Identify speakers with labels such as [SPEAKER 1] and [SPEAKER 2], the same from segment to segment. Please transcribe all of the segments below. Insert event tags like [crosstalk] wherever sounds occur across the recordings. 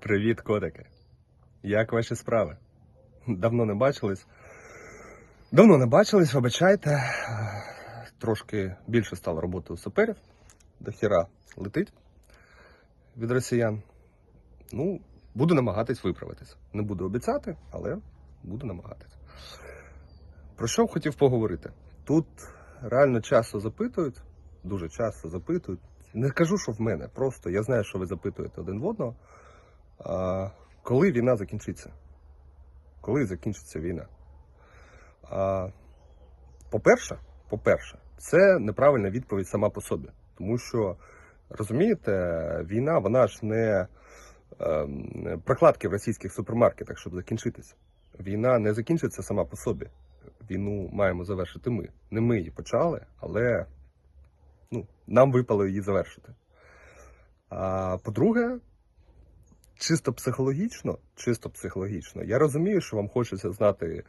[SPEAKER 1] Привіт, котики. Як ваші справи? Давно не бачились. Давно не бачились, вибачайте. Трошки більше стало роботи у саперів. До хіра летить від росіян. Ну, буду намагатись виправитись. Не буду обіцяти, але буду намагатись. Про що хотів поговорити? Тут реально часто запитують, дуже часто запитують. Не кажу, що в мене, просто я знаю, що ви запитуєте один в одного. А, коли війна закінчиться? Коли закінчиться війна? А, по-перше, по-перше, це неправильна відповідь сама по собі. Тому що, розумієте, війна, вона ж не ем, прокладки в російських супермаркетах, щоб закінчитися. Війна не закінчиться сама по собі. Війну маємо завершити ми. Не ми її почали, але ну, нам випало її завершити. А по-друге, чисто психологічно, чисто психологічно, я розумію, що вам хочеться знати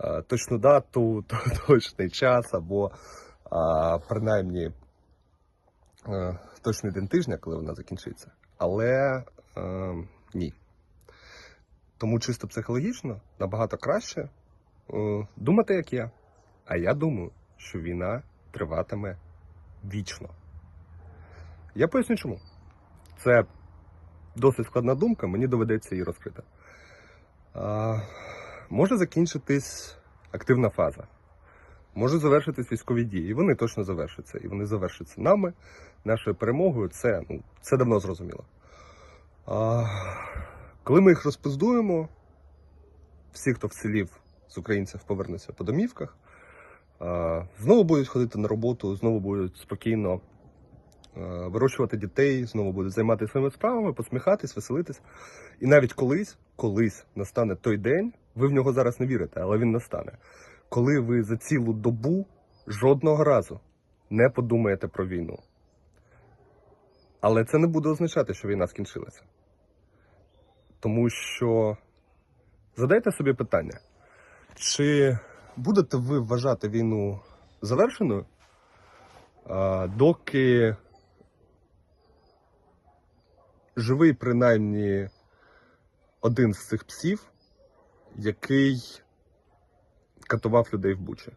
[SPEAKER 1] е, точну дату, [laughs] точний час, або а, принаймні е, точний день тижня, коли вона закінчиться. Але е, ні. Тому чисто психологічно набагато краще е, думати, як я. А я думаю, що війна триватиме вічно. Я поясню чому. Це досить складна думка, мені доведеться її розкрити. А, може закінчитись активна фаза. Може завершитись військові дії. І вони точно завершаться. І вони завершаться нами, нашою перемогою. Це, ну, це давно зрозуміло. А, коли ми їх розпиздуємо, всі, хто вцілів з українців, повернуться по домівках, а, знову будуть ходити на роботу, знову будуть спокійно вирощувати дітей, знову будуть займатися своїми справами, посміхатись, веселитись. І навіть колись, колись настане той день, ви в нього зараз не вірите, але він настане. Коли ви за цілу добу жодного разу не подумаєте про війну. Але це не буде означати, що війна скінчилася. Тому що задайте собі питання, чи будете ви вважати війну завершеною, доки живий принаймні один з цих псів, який катував людей в Бучі.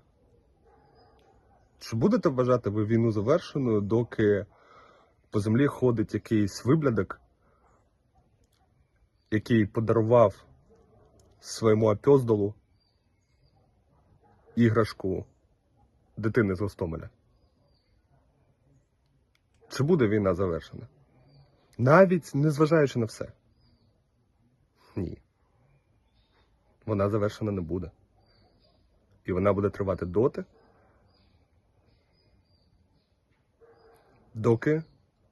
[SPEAKER 1] Чи будете вважати ви війну завершеною, доки по землі ходить якийсь виблядок, який подарував своєму апьоздолу іграшку дитини з Гостомеля? Чи буде війна завершена? Навіть незважаючи на все. Ні. Вона завершена не буде. І вона буде тривати доти, доки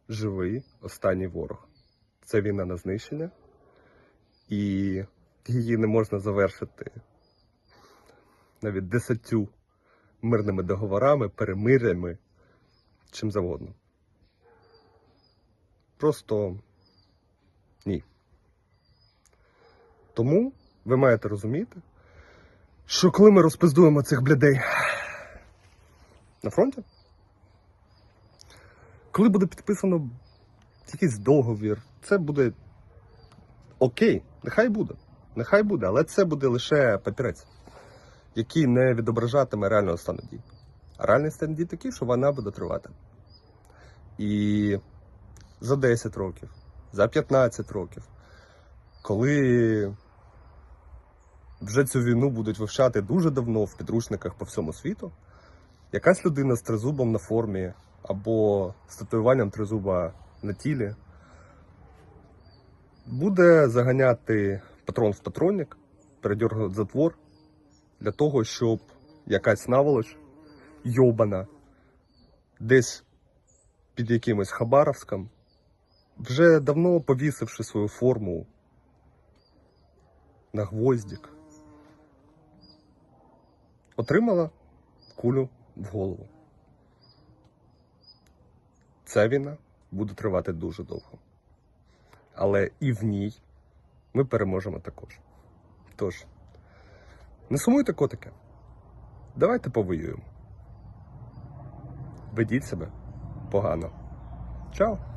[SPEAKER 1] живий останній ворог. Це війна на знищення, і її не можна завершити навіть десятю мирними договорами, перемирями, чим завгодно. Просто ні. Тому ви маєте розуміти, що коли ми розпиздуємо цих блядей на фронті, коли буде підписано якийсь договір, це буде окей, нехай буде. Нехай буде, але це буде лише папірець, який не відображатиме реального стану дій. А реальний стан дій такий, що вона буде тривати. І за 10 років, за 15 років, коли вже цю війну будуть вивчати дуже давно в підручниках по всьому світу, якась людина з тризубом на формі або з татуюванням тризуба на тілі буде заганяти патрон в патронник, передергувати затвор для того, щоб якась наволоч йобана десь під якимось Хабаровськом, вже давно повісивши свою форму на гвоздик, отримала кулю в голову. Ця війна буде тривати дуже довго. Але і в ній ми переможемо також. Тож, не сумуйте котики. Давайте повоюємо. Ведіть себе погано. Чао!